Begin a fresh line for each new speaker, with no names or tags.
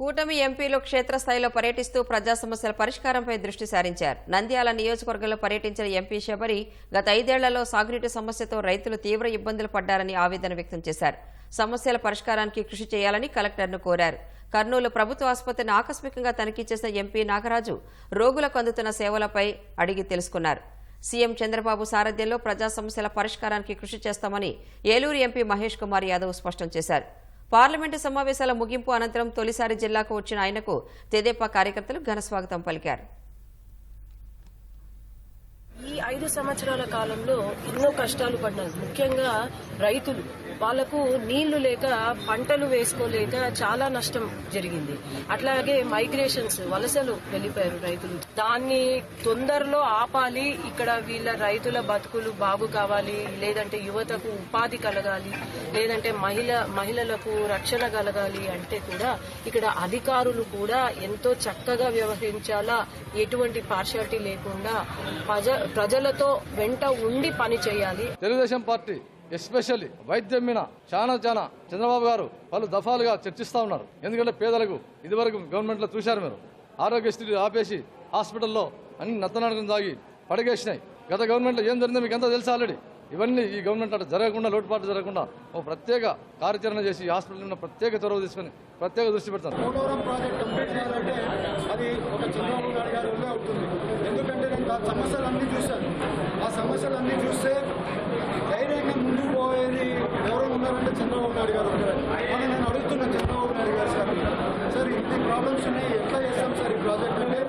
కూటమి ఎంపీలు క్షేత్రస్థాయిలో పర్యటిస్తూ ప్రజా సమస్యల పరిష్కారంపై దృష్టి సారించారు. నంద్యాల నియోజకవర్గంలో పర్యటించిన ఎంపీ శబరి గత ఐదేళ్ళలో సాగునీటి సమస్యతో రైతులు తీవ్ర ఇబ్బందులు పడ్డారని ఆవేదన వ్యక్తం చేశారు. సమస్యల పరిష్కారానికి కృషి చేయాలని కలెక్టర్ను కోరారు. కర్నూలు ప్రభుత్వ ఆసుపత్రిని ఆకస్మికంగా తనిఖీ చేసిన ఎంపీ నాగరాజు రోగులకు అందుతున్న సేవలపై అడిగి తెలుసుకున్నారు. సీఎం చంద్రబాబు సారథ్యంలో ప్రజా సమస్యల పరిష్కారానికి కృషి చేస్తామని ఏలూరు ఎంపీ మహేష్ కుమార్ యాదవ్ స్పష్టం చేశారు. పార్లమెంటు సమావేశాల ముగింపు అనంతరం తొలిసారి జిల్లాకు వచ్చిన ఆయనకు తెదేపా కార్యకర్తలు ఘనస్వాగతం పలికారు.
ఐదు సంవత్సరాల కాలంలో ఎన్నో కష్టాలు పడ్డారు. ముఖ్యంగా రైతులు. వాళ్ళకు నీళ్ళు లేక పంటలు వేసుకోలేక చాలా నష్టం జరిగింది. అట్లాగే మైగ్రేషన్స్ వలసలు వెళ్ళిపోయారు రైతులు. దాన్ని తొందరలో ఆపాలి. ఇక్కడ వీళ్ళ రైతుల బతుకులు బాగు కావాలి. లేదంటే యువతకు ఉపాధి కలగాలి. లేదంటే మహిళ మహిళలకు రక్షణ కలగాలి అంటే కూడా ఇక్కడ అధికారులు కూడా ఎంతో చక్కగా వ్యవహరించాలా? ఎటువంటి పార్షాలిటీ లేకుండా ప్రజ ప్రజలతో వెంట ఉండి పని చేయాలి.
తెలుగుదేశం పార్టీ ఎస్పెషల్లీ వైద్యం మీద చాలా చాలా చంద్రబాబు గారు పలు దఫాలుగా చర్చిస్తూ ఉన్నారు. ఎందుకంటే పేదలకు ఇదివరకు గవర్నమెంట్లో చూశారు మీరు. ఆరోగ్యశ్రీ ఆపేసి హాస్పిటల్లో అన్ని నత్తనాటకం తాగి పడగేసినాయి గత గవర్నమెంట్లో ఏం జరిగిందో మీకు అంతా తెలుసు ఆల్రెడీ? ఇవన్నీ ఈ గవర్నమెంట్ అట్లా జరగకుండా లోటుపాటు జరగకుండా ఒక ప్రత్యేక కార్యాచరణ చేసి హాస్పిటల్ మీద ప్రత్యేక చొరవ తీసుకొని ప్రత్యేక దృష్టి పెడతారు.
సమస్యలన్నీ చూశారు. ఆ సమస్యలన్నీ చూస్తే ధైర్యంగా ముందుకు పోయేది ఎవరు ఉన్నారంటే చంద్రబాబు నాయుడు గారు ఉన్నారు కానీ నేను అడుగుతున్నాను చంద్రబాబు నాయుడు గారు సార్. సార్ ఇన్ని ప్రాబ్లమ్స్ ఉన్నాయి. ఎట్లా చేస్తాం సార్ ఈ ప్రాజెక్ట్ అంటే